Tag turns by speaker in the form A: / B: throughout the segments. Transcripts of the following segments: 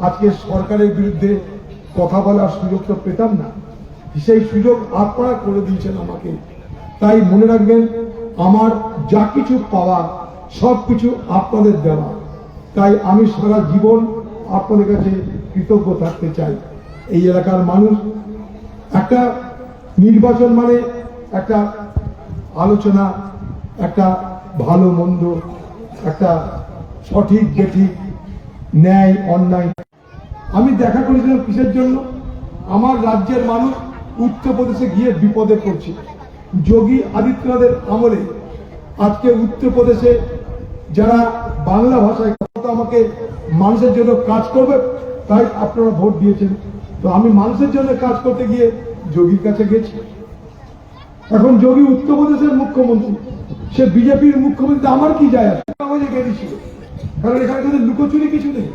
A: আজকে সরকারের বিরুদ্ধে কথা বলার সুযোগ তো পেতাম না। সেই সুযোগ আপনারা করে দিয়েছেন আমাকে। তাই মনে রাখবেন, আমার যা কিছু পাওয়া, সব কিছু আপনাদের দেওয়া। তাই আমি সারা জীবন আপনাদের কাছে কৃতজ্ঞ থাকতে চাই। এই এলাকার মানুষ একটা নির্বাচন মানে একটা আলোচনা, একটা ভালো মন্দ, একটা সঠিক, বেঠিক ন্যায়, অন্যায়। আমি দেখা করেছিলাম কিসের জন্য? আমার রাজ্যের মানুষ উত্তরপ্রদেশে গিয়ে বিপদে পড়ছে। যোগী আদিত্যনাথের আমলে আজকে উত্তরপ্রদেশে যারা বাংলা ভাষায় আমাকে মানুষের জন্য কাজ করবে, তাই আপনারা ভোট দিয়েছেন। তো আমি মানুষের জন্য কাজ করতে গিয়ে যোগীর কাছে গেছি। এখন যোগী উত্তরপ্রদেশের মুখ্যমন্ত্রী, সে বিজেপির মুখ্যমন্ত্রী আমার কি যায় আসে কারণ এখানে কিন্তু লুকোচুরি কিছু নেই।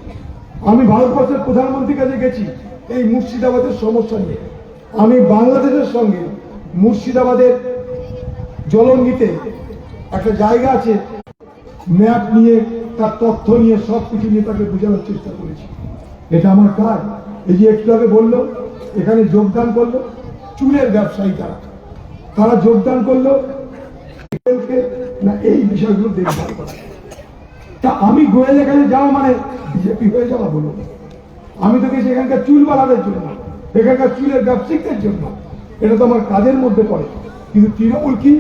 A: আমি ভারতবর্ষের প্রধানমন্ত্রীর কাছে গেছি এই মুর্শিদাবাদের সমস্যা নিয়ে। আমি বাংলাদেশের সঙ্গে মুর্শিদাবাদের জলঙ্গিতে একটা জায়গা আছে, ম্যাপ নিয়ে, তার তথ্য নিয়ে সব কিছু নিয়ে তাকে বোঝানোর চেষ্টা করেছি। এটা আমার কাজ। এই যে একটু আগে বলল, এখানে যোগদান করল চুলের ব্যবসায়ী তারা তারা যোগদান করল না এই বিষয়গুলো দেখভাল করা। তা আমি গোয়েল এখানে যাওয়া মানে বিজেপি হয়ে যাওয়া বলুন আমি তো গেছি এখানকার চুল বাড়ানোর জন্য, এখানকার চুলের ব্যবসায়িকদের জন্য। এটা তো আমার কাজের মধ্যে পড়ে। কিন্তু তৃণমূল কি?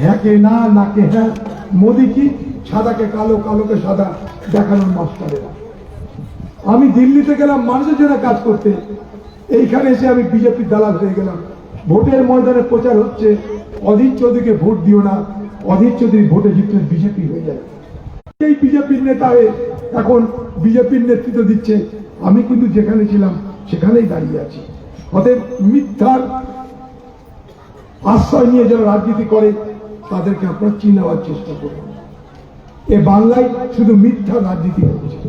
A: হ্যাঁ কে না না কে হ্যাঁ মোদি কি? সাদাকে কালো, কালোকে সাদা দেখানোর মাস্টারেরা আমি দিল্লিতে গেলাম, মানুষের জন্য কাজ করতে। এইখানে এসে আমি বিজেপির দালাল হয়ে গেলাম। ভোটের ময়দানে প্রচার হচ্ছে। অধীর চৌধুরীকে ভোট দিও না, অধীর চৌধুরী ভোটে জিতলে বিজেপি হয়ে যাবে এই বিজেপির নেতা এখন বিজেপির নেতৃত্ব দিচ্ছে। আমি কিন্তু যেখানে ছিলাম, সেখানেই দাঁড়িয়ে আছি। অতএব মিথ্যার আশ্রয় নিয়ে যারা রাজনীতি করে, তাদেরকে আপনারা চিনাবার চেষ্টা করুন। এ বাংলায় শুধু মিথ্যা রাজনীতি হচ্ছে।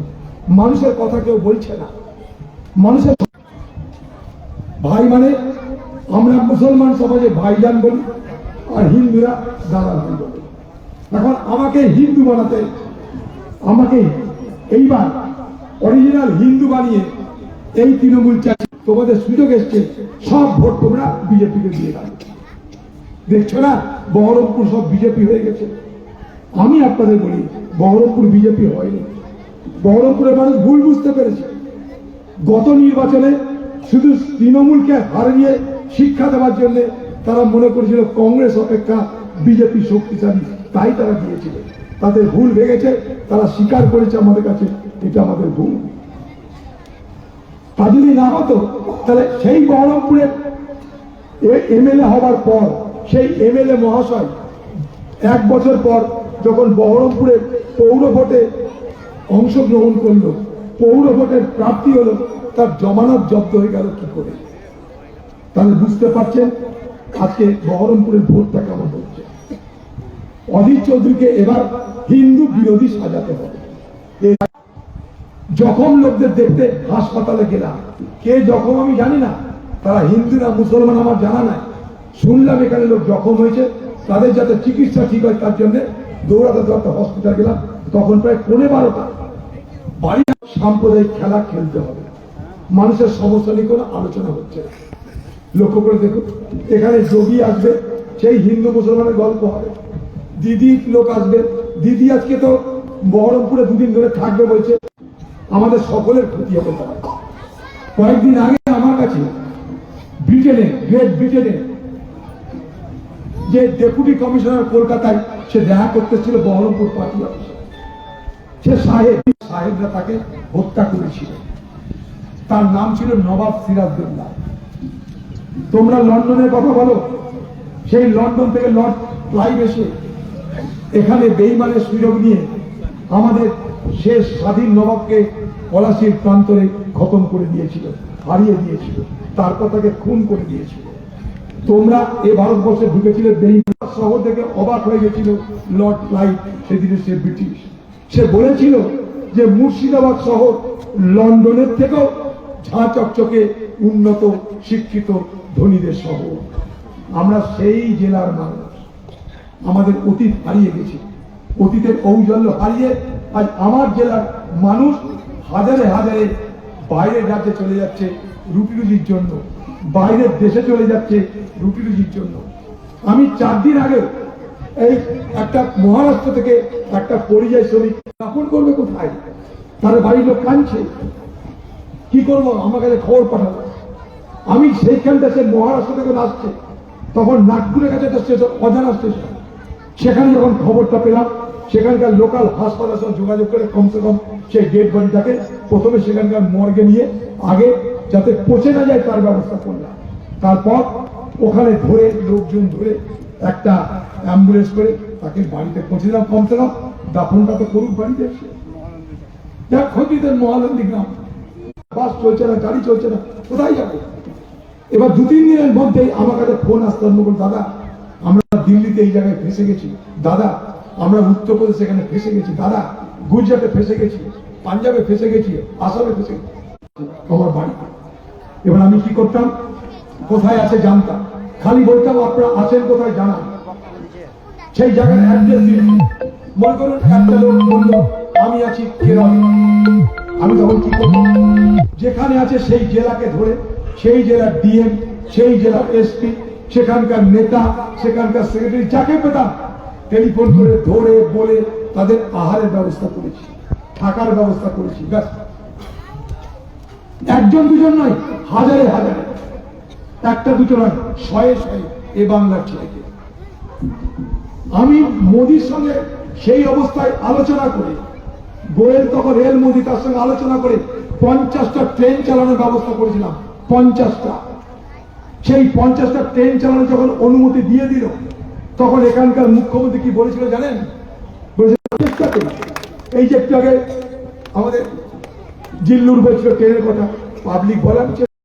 A: মানুষের কথা কেউ বলছে না। মানুষের ভাই মানে আমরা মুসলমান সমাজে ভাইজান বলি, আর হিন্দুরা দাদা ভাই বলে এখন আমাকে হিন্দু বানাতে আমাকে এইবার অরিজিনাল হিন্দু বানিয়ে এই তৃণমূল চাই তোমাদের সুযোগ এসছে, সব ভোট তোমরা বিজেপিকে দিয়ে দাও। দেখছ না, বহরমপুর সব বিজেপি হয়ে গেছে। আমি আপনাদের বলি, বহরমপুর বিজেপি হয়নি। বহরমপুরের মানুষ ভুল বুঝতে পেরেছে। গত নির্বাচনে শুধু তৃণমূলকে হারিয়ে শিক্ষা দেওয়ার জন্য তারা মনে করেছিল, কংগ্রেস অপেক্ষা বিজেপি শক্তিশালী, তাই তারা দিয়েছিল। তাদের ভুল ভেঙেছে, তারা স্বীকার করেছে আমাদের কাছে, এটা আমাদের ভুল। তা যদি না হতো, তাহলে সেই বহরমপুরের এমএলএ হওয়ার পর, সেই এমএলএ মহাশয়, এক বছর পর যখন বহরমপুরের পৌর ভোটে অংশগ্রহণ করল, পৌর ভোটের প্রাপ্তি হলো, তার জমানত জব্দ হয়ে গেল কি করে? তাহলে বুঝতে পারছেন, আজকে বহরমপুরের ভোটটা কেমন হচ্ছে? অধীর চৌধুরীকে এবার হিন্দু বিরোধী সাজাতে হবে। যখন লোকদের দেখতে হাসপাতালে গেলাম। কে জখম আমি জানি না। তারা হিন্দু না মুসলমান আমার জানা নাই। শুনলাম এখানে লোক জখম হয়েছে। তাদের যাতে চিকিৎসা ঠিক হয় তার জন্য দৌড়াতে দৌড়াতে হসপিটাল গেলাম। তখন প্রায় পৌনে বারোটা। বাড়ি সাম্প্রদায়িক খেলা খেলতে হবে। মানুষের সমস্যা নিয়ে কোনো আলোচনা হচ্ছে লক্ষ্য করে দেখুন, এখানে যোগী আসবে, সেই হিন্দু মুসলমানের গল্প হবে। দিদি লোক আসবে দিদি আজকে তো বহরমপুরে দুদিন ধরে থাকবে বলছে, আমাদের সকলের ক্ষতি হবে কয়েকদিন আগে আমার কাছে ব্রিটেনে, গ্রেট ব্রিটেনে যে ডেপুটি কমিশনার কলকাতায় সে দেখা করতেছিল বহরমপুর পার্টি অফিসে। সে সাহেব, সাহেবরা তাকে হত্যা করেছিল। তার নাম ছিল নবাব সিরাজদৌল্লা তোমরা লন্ডনের কথা বলো, সেই লন্ডন থেকে লর্ড ক্লাইভ এসে এখানে বেইমানের সুযোগ নিয়ে আমাদের শেষ স্বাধীন নবাবকে পলাশির প্রান্তরে খতম করে দিয়েছিল, হারিয়ে দিয়েছিল তারপর তাকে খুন করে দিয়েছিল। তোমরা এ ভারতবর্ষে ঢুকেছিলে বেইমান শহর থেকে অবাক হয়ে গেছিল, লর্ড ক্লাইভ সেদিনে সে ব্রিটিশ। সে বলেছিল যে মুর্শিদাবাদ শহর লন্ডনের থেকেও ঝাঁ চকচকে উন্নত, শিক্ষিত, ধনীদের শহর। আমরা সেই জেলার মানুষ। আমাদের অতীত হারিয়ে গেছে। অতীতের ঔজ্জ্বল্য হারিয়ে আজ আমার জেলার মানুষ হাজারে হাজারে বাইরের রাজ্যে চলে যাচ্ছে রুটি রুজির জন্য। বাইরের দেশে চলে যাচ্ছে রুটি রুজির জন্য। আমি চার দিন আগে এই একটা মহারাষ্ট্র থেকে একটা পরিযায়ী শ্রমিক দাফন করবে কোথায়? তার বাড়ির লোক কাঁদছে। কি করব? আমার কাছে খবর পাঠাবো আমি সেইখানটা সে মহারাষ্ট্র থেকে আসছে তখন নাগপুরের কাছে একটা স্টেশন অজানা স্টেশন। সেখানে যখন খবরটা পেলাম সেখানকার লোকাল হাসপাতালের সঙ্গে যোগাযোগ করে কমসে কম সেই ডেড বডিটাকে প্রথমে সেখানকার মর্গে নিয়ে আগে যাতে পচে না যায় তার ব্যবস্থা করলাম। তারপর ওখানে ধরে লোকজন ধরে একটা অ্যাম্বুলেন্স করে তাকে বাড়িতে পৌঁছে দিলাম কমসে কম। দাফনটা তো করুক বাড়িতে এসে। যা খোঁজিদের মহানন্দী গ্রাম। বাস চলছে না গাড়ি চলছে না কোথায় যাব? এবার দু তিন দিনের মধ্যেই আমার কাছে ফোন আসতে করল, দাদা আমরা দিল্লিতে এই জায়গায় ফেসে গেছি। দাদা, আমরা উত্তরপ্রদেশ এখানে ফেসে গেছি। দাদা, গুজরাটে ফেসে গেছি, পাঞ্জাবে ফেসে গেছি, আসামে ফেসে আমার বাড়ি। এবার আমি কি করতাম? কোথায় আছে জানতাম। খালি বলতাম, আপনারা আছেন কোথায় জানান। সেই বলল, আমি আছি আমি তখন কি করব যেখানে আছে সেই জেলাকে ধরে, সেই জেলার ডিএম সেই জেলার এসপি সেখানকার নেতা, সেখানকার সেক্রেটারি যাকে পেতাম টেলিফোন করে ধরে, বলে তাদের আহারের ব্যবস্থা করেছি, থাকার ব্যবস্থা করেছি একজন দুজন নয়, হাজারে হাজারে। একটা দুটো নয়, শয়ে শয়ে এ বাংলার ছেলেকে। আমি মোদির সঙ্গে সেই অবস্থায় আলোচনা করে, গোয়েল তখন রেল মোদি তার সঙ্গে আলোচনা করে, পঞ্চাশটা ট্রেন চালানোর ব্যবস্থা করেছিলাম, পঞ্চাশটা। সেই পঞ্চাশটা ট্রেন চালানোর যখন অনুমতি দিয়ে দিল, তখন এখানকার মুখ্যমন্ত্রী কি বলেছিল জানেন? এই যে একটু আগে আমাদের জিল্লুর বলছিল ট্রেনের কথা পাবলিক বলার